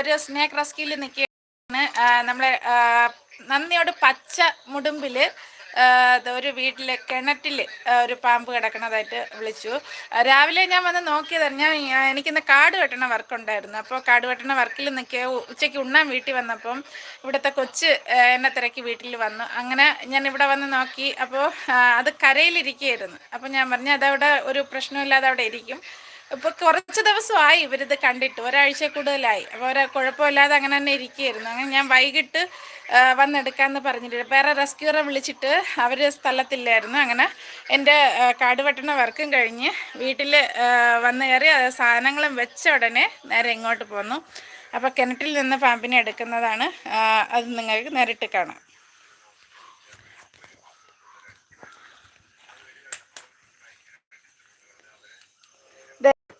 ഒരു സ്നേക്ക് റെസ്ക്യൂൽ നിൽക്കുകയാണ് നമ്മളെ നന്ദിയോട് പച്ച മുടുമ്പിൽ ഒരു വീട്ടിലെ കിണറ്റിൽ ഒരു പാമ്പ് കിടക്കണതായിട്ട് വിളിച്ചു. രാവിലെ ഞാൻ വന്ന് നോക്കിയതാണ് ഞാൻ എനിക്കിന്ന് കാട് വെട്ടണ വർക്കുണ്ടായിരുന്നു. അപ്പോൾ കാട് വെട്ടണ വർക്കിൽ നിൽക്കുക ഉച്ചയ്ക്ക് ഉണ്ണാൻ വീട്ടിൽ വന്നപ്പം ഇവിടുത്തെ കൊച്ച് എന്നെ തിരക്കി വീട്ടിൽ വന്നു. അങ്ങനെ ഞാൻ ഇവിടെ വന്ന് നോക്കി അപ്പോൾ അത് കരയിലിരിക്കുകയായിരുന്നു. അപ്പോൾ ഞാൻ പറഞ്ഞു അതവിടെ ഒരു പ്രശ്നമില്ലാതെ അവിടെ ഇരിക്കും. ഇപ്പോൾ കുറച്ച് ദിവസമായി ഇവരിത് കണ്ടിട്ട്. ഒരാഴ്ച കൂടുതലായി. അപ്പോൾ ഒരു കുഴപ്പമില്ലാതെ അങ്ങനെ തന്നെ ഇരിക്കുകയായിരുന്നു. അങ്ങനെ ഞാൻ വൈകിട്ട് വന്നെടുക്കാന്ന് പറഞ്ഞിട്ട് വേറെ റെസ്ക്യൂറെ വിളിച്ചിട്ട് അവർ സ്ഥലത്തില്ലായിരുന്നു. അങ്ങനെ എന്റെ കാട് വെട്ടണ വർക്കും കഴിഞ്ഞ് വീട്ടിൽ വന്ന് കയറി സാധനങ്ങളും വെച്ച ഉടനെ നേരെ ഇങ്ങോട്ട് പോന്നു. അപ്പോൾ കിണറ്റിൽ നിന്ന് പാമ്പിനെ എടുക്കുന്നതാണ് അത് നിങ്ങൾക്ക് നേരിട്ട് കാണാം.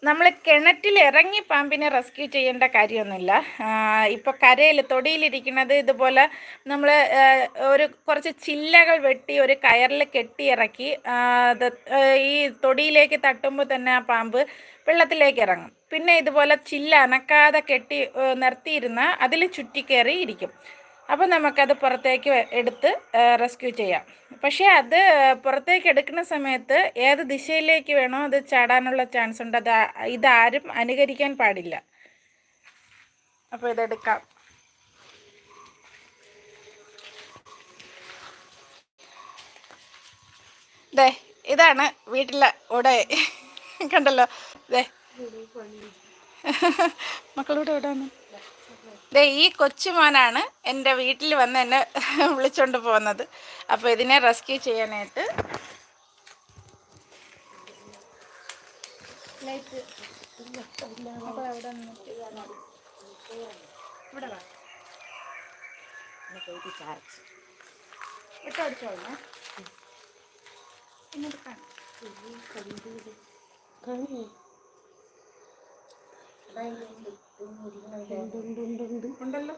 നമ്മൾ കിണറ്റിൽ ഇറങ്ങി പാമ്പിനെ റെസ്ക്യൂ ചെയ്യേണ്ട കാര്യമൊന്നുമില്ല. ഇപ്പോൾ കരയിൽ തൊടിയിലിരിക്കുന്നത് ഇതുപോലെ നമ്മൾ ഒരു കുറച്ച് ചില്ലകൾ വെട്ടി ഒരു കയറിൽ കെട്ടി ഇറക്കി ഈ തൊടിയിലേക്ക് തട്ടുമ്പോൾ തന്നെ ആ പാമ്പ് വെള്ളത്തിലേക്ക് ഇറങ്ങും. പിന്നെ ഇതുപോലെ ചില്ല അനക്കാതെ കെട്ടി നിർത്തിയിരുന്ന അതിൽ ചുറ്റിക്കയറി ഇരിക്കും. അപ്പോൾ നമുക്കത് പുറത്തേക്ക് എടുത്ത് റെസ്ക്യൂ ചെയ്യാം. പക്ഷേ അത് പുറത്തേക്ക് എടുക്കുന്ന സമയത്ത് ഏത് ദിശയിലേക്ക് വേണോ അത് ചാടാനുള്ള ചാൻസ് ഉണ്ട്. അത് ഇതാരും അനുകരിക്കാൻ പാടില്ല. അപ്പോൾ ഇതെടുക്കാം. ദേ ഇതാണ് വീട്ടിലെ ഉടെ കണ്ടല്ലോ? ദേ. മക്കളൂടെ ഇവിടെ വന്നു ദേ ഈ കൊച്ചുമോനാണ് എന്റെ വീട്ടിൽ വന്ന് എന്നെ വിളിച്ചോണ്ട് പോകുന്നത്. അപ്പോൾ ഇതിനെ റെസ്ക്യൂ ചെയ്യാനായിട്ട് ലൈറ്റ് അപ്പോൾ അവിടെ നിന്നിട്ട് ഇവിടെ വാ ഇട്ടോ അടിച്ചോളൂ പിന്നെ എടുക്കാം ഉണ്ടല്ലോ.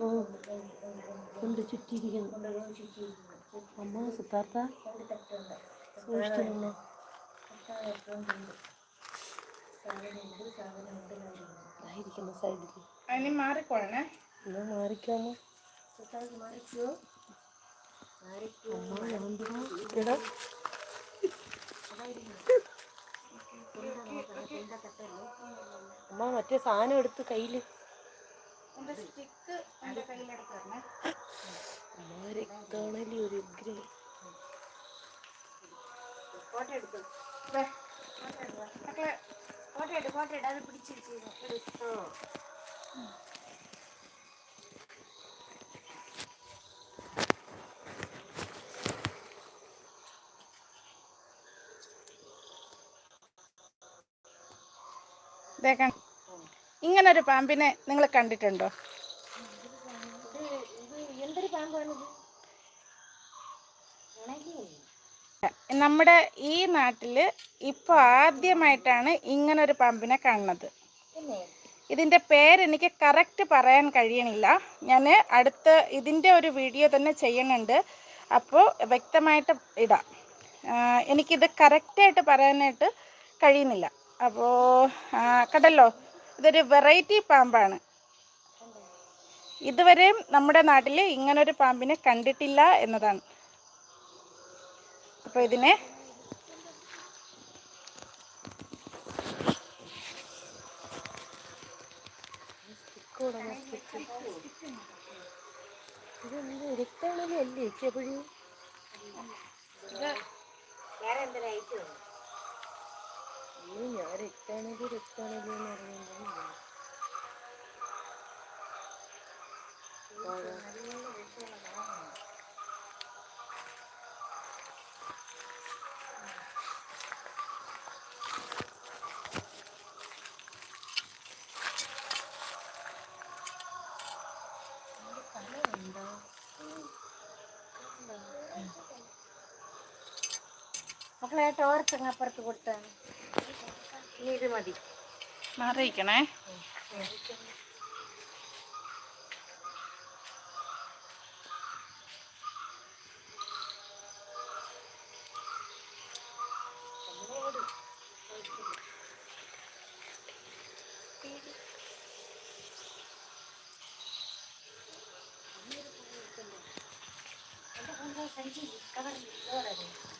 കൊണ്ട് ചുറ്റിയിരിക്കുന്നു. അമ്മ സിദ്ധാർത്ഥ സൂക്ഷിച്ചു നിന്നെ ആയിരിക്കുന്ന സൈഡിൽ അതിന് മാറിക്കോളണേ. എന്നാ മാറിക്കാമോ മാറിക്കോ. എന്തുവാ എടാ അമ്മ മറ്റേ സാധനം എടുത്ത് കയ്യിൽ കാണലി ഒരു ഉഗ്ര ഫോട്ടോ എടു ഫോട്ടോ എടു അത് പിടിച്ചിരിച്ചു എടുത്തോ ഇതേക്കാൻ ഇങ്ങനൊരു പാമ്പിനെ നിങ്ങൾ കണ്ടിട്ടുണ്ടോ? നമ്മുടെ ഈ നാട്ടിൽ ഇപ്പോൾ ആദ്യമായിട്ടാണ് ഇങ്ങനൊരു പാമ്പിനെ കാണുന്നത്. ഇതിന്റെ പേരെനിക്ക് കറക്റ്റ് പറയാൻ കഴിയണില്ല. ഞാൻ അടുത്ത ഇതിന്റെ ഒരു വീഡിയോ തന്നെ ചെയ്യണുണ്ട് അപ്പോൾ വ്യക്തമായിട്ട് ഇടാം. എനിക്കിത് കറക്റ്റായിട്ട് പറയാനായിട്ട് കഴിയുന്നില്ല. അപ്പോൾ കണ്ടല്ലോ? ഇതൊരു വെറൈറ്റി പാമ്പാണ് ഇതുവരെയും നമ്മുടെ നാട്ടിൽ ഇങ്ങനൊരു പാമ്പിനെ കണ്ടിട്ടില്ല എന്നതാണ്. അപ്പോൾ ഇതിനെ ഇതെന്ത് രക്താണല്ലോ അല്ലേ? എപ്പോഴും? അയ്യോ ഞാൻ രക്താണല്ലോ രക്താണല്ലോ എന്ന് അറിയുന്നത് മക്കളെ ടോർച്ച് അങ്ങ് അപ്പുറത്ത് കൊടുത്താണ് ഇനി ഇത് മതി മാറിയിക്കണേ Thank you.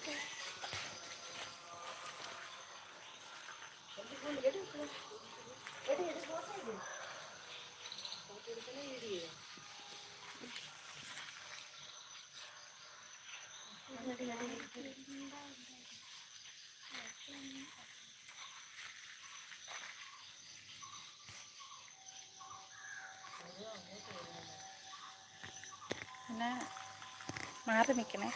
മാറി നിൽക്കണേ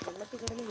വെള്ളത്തിൽ കിടന്ന്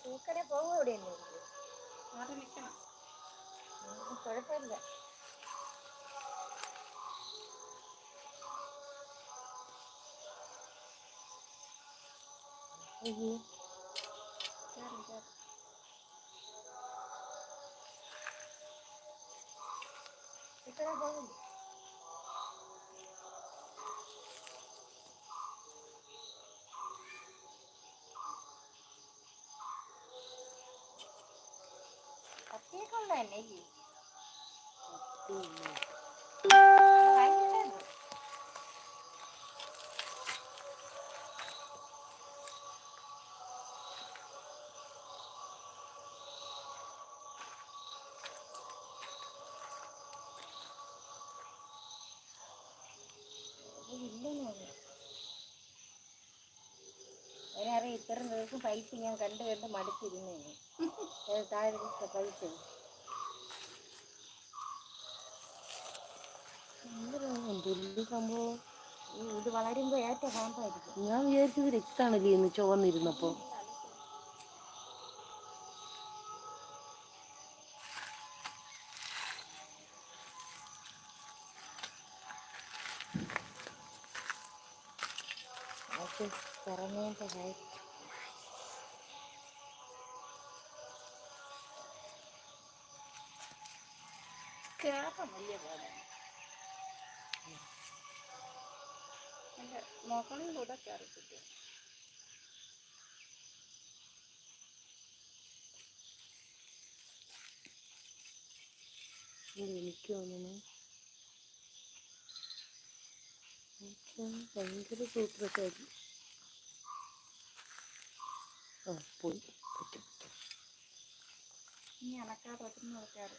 പൂക്കടെ പോകും ഇവിടെ കുഴപ്പമില്ല. അതിനറിയാം ഇത്രയും ദിവസം പൈപ്പ് ഞാൻ കണ്ടു കണ്ട് മടുത്തിരുന്നു താഴെ പൈപ്പ് സംഭവം ഞാൻ വിചാരിച്ചത് രക്താണല്ലേ ഇന്ന് ചുവന്നിരുന്നപ്പോ. കേരളം വലിയ പോലെ എന്റെ കൂടെ കയറി കിട്ടും ഇത് എനിക്ക് തോന്നുന്നു. ഭയങ്കര സൂത്രശാലി ആ പോയി. പറ്റും ഇനി അനക്കാതെ ഒറ്റ കയറി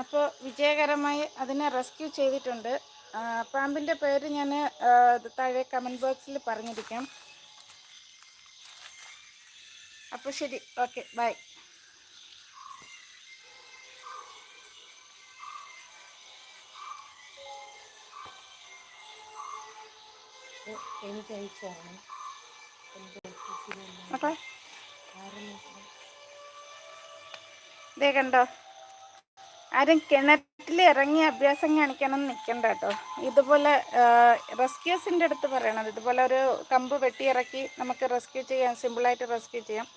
അപ്പോൾ വിജയകരമായി അതിനെ റെസ്ക്യൂ ചെയ്തിട്ടുണ്ട്. പാമ്പിന്റെ പേര് ഞാൻ താഴെ കമന്റ് ബോക്സിൽ പറഞ്ഞിരിക്കാം. അപ്പോൾ ശരി ഓക്കെ ബൈ. എനിക്ക് അയച്ചാണ് ഇതേ കണ്ടോ? ആരും കിണറ്റിൽ ഇറങ്ങി അഭ്യാസം കാണിക്കണം നിൽക്കണ്ട കേട്ടോ. ഇതുപോലെ റെസ്ക്യൂസിന്റെ അടുത്ത് പറയണത് ഇതുപോലെ ഒരു കമ്പ് വെട്ടിയിറക്കി നമുക്ക് റെസ്ക്യൂ ചെയ്യാം. സിമ്പിളായിട്ട് റെസ്ക്യൂ ചെയ്യാം.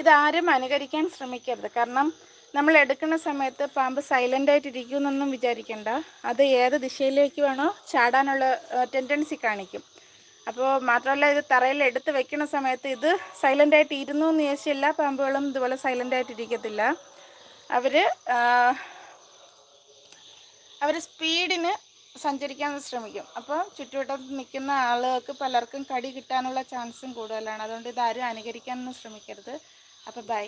ഇതാരും അനുകരിക്കാൻ ശ്രമിക്കരുത്. കാരണം നമ്മൾ എടുക്കുന്ന സമയത്ത് പാമ്പ് സൈലന്റ് ആയിട്ട് ഇരിക്കുമെന്നൊന്നും വിചാരിക്കണ്ട. അത് ഏത് ദിശയിലേക്ക് വേണോ ചാടാനുള്ള ടെൻഡൻസി കാണിക്കും. അപ്പോൾ മാത്രമല്ല ഇത് തറയിൽ എടുത്ത് വെക്കുന്ന സമയത്ത് ഇത് സൈലന്റ് ആയിട്ട് ഇരുന്നു എന്ന് ചോദിച്ചാൽ എല്ലാ പാമ്പുകളും ഇതുപോലെ സൈലന്റ് ആയിട്ട് ഇരിക്കത്തില്ല. അവർ അവർ സ്പീഡിന് സഞ്ചരിക്കാൻ ശ്രമിക്കും. അപ്പോൾ ചുറ്റുവട്ടത്ത് നിൽക്കുന്ന ആളുകൾക്ക് പലർക്കും കടി കിട്ടാനുള്ള ചാൻസും കൂടുതലാണ്. അതുകൊണ്ട് ഇത് ആരും അനുകരിക്കാനൊന്നും ശ്രമിക്കരുത്. അപ്പോൾ ബൈ.